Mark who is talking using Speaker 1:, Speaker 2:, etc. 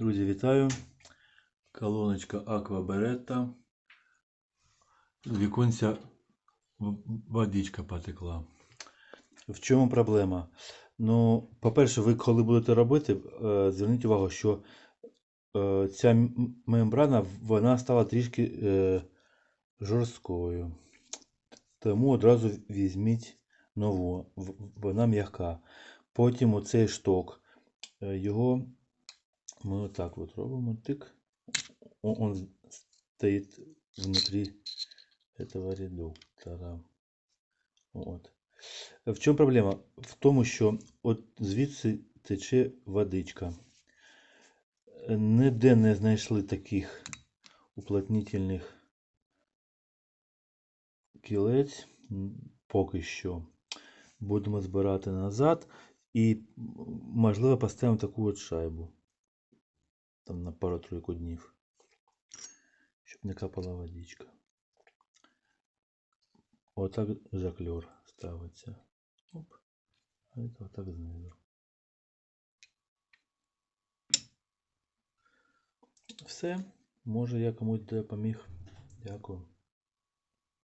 Speaker 1: Друзі, вітаю. Колоночка Аква Беретта. З віконця водичка потекла. В чому проблема? Ну, по-перше, ви коли будете робити, е, зверніть увагу, що е, ця мембрана вона стала трішки е, жорсткою. Тому одразу візьміть нову, вона м'яка. Потім оцей шток. е, Ми отак от робимо тик. Он, он стоит внутри этого редуктора. От. В чому проблема? В тому, що от звідси тече водичка. Ніде не знайшли таких уплотнительних кілець поки що. Будемо збирати назад і, можливо, поставимо таку от шайбу. Там на пару-тройку днів. Щоб не капала водичка. Отак жаклер ставиться. Оп. А це отак знизу. Все. Може я комусь допоміг. Дякую.